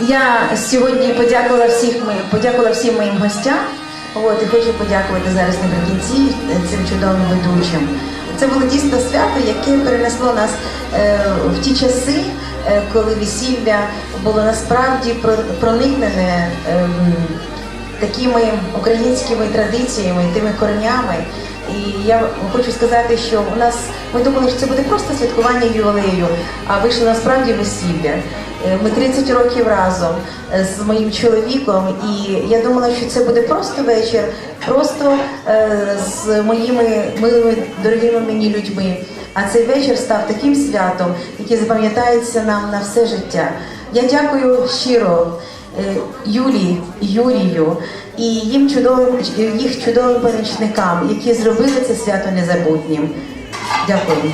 Я сьогодні подякувала всіх моїм, подякувала всім моїм гостям. От, і хочу подякувати зараз наприкінці цим чудовим ведучим. Це було дійсно свято, яке перенесло нас е, в ті часи, е, коли весілля було насправді про- проникнене ем, такими українськими традиціями, тими коренями. І я хочу сказати, що у нас ми думали, що це буде просто святкування ювілею, а вийшло насправді весілля. Е, Ми 30 років разом е, з моїм чоловіком, і я думала, що це буде просто вечір, просто е, з моїми милими дорогими мені людьми. А цей вечір став таким святом, який запам'ятається нам на все життя. Я дякую щиро Юлі, Юрію і їм чудовим їх чудовим помічникам, які зробили це свято незабутнім. Дякую.